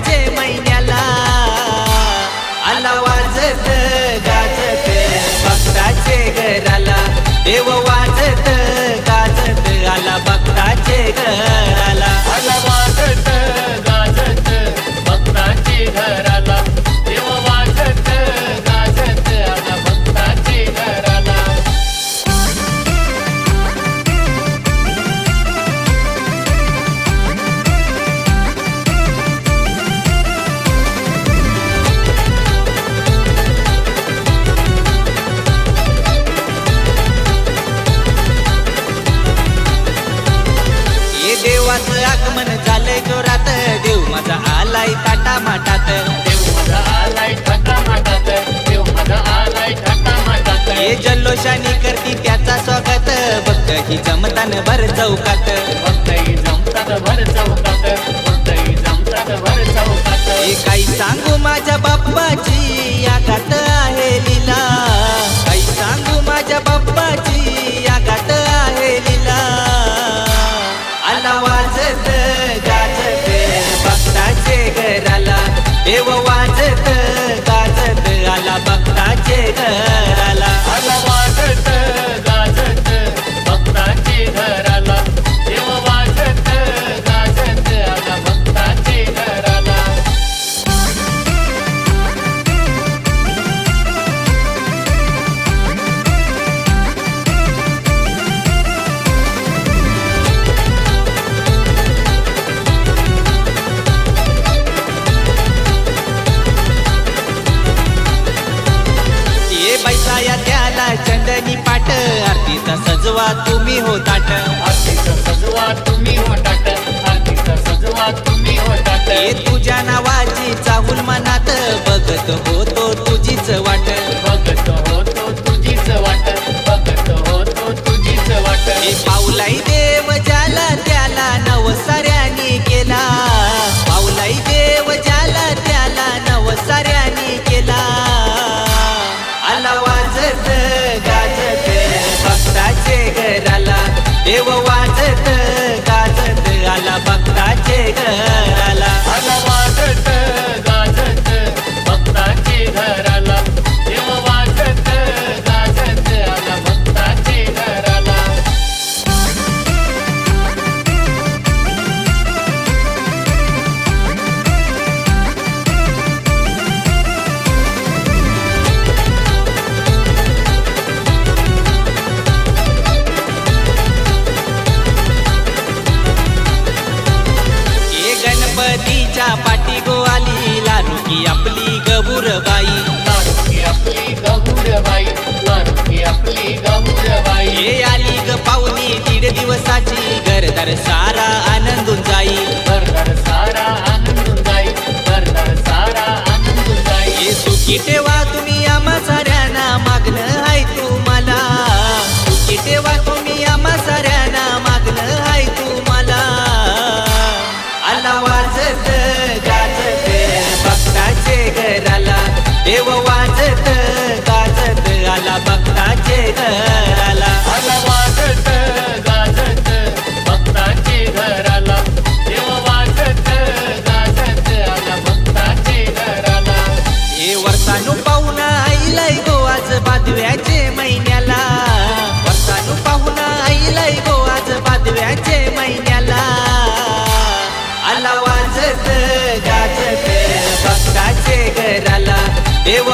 मार्चचे महिन्याला आला वाजत गाजत भक्ताचे घराला देव वाजत गाजत आला भक्ताचे घराला. आला माटात हे जल्लोषाने करती त्याचा स्वागत. भक्त ही जमतान भर चौकात. भक्त ही जमतान भर चौकात. भक्त ही जमतान भर चौकात. काही सांगू माझ्या बाप्पाची या गात देव वाजत गाजत आला भक्ताचे घर तुम्ही हो ताट. देव वाजत गाजत आला भक्ताचे घराला. ठेवा तुम्ही आमचा आषाढ्याचे महिन्याला आला वाजत गाजत भक्ताचे घराला. देव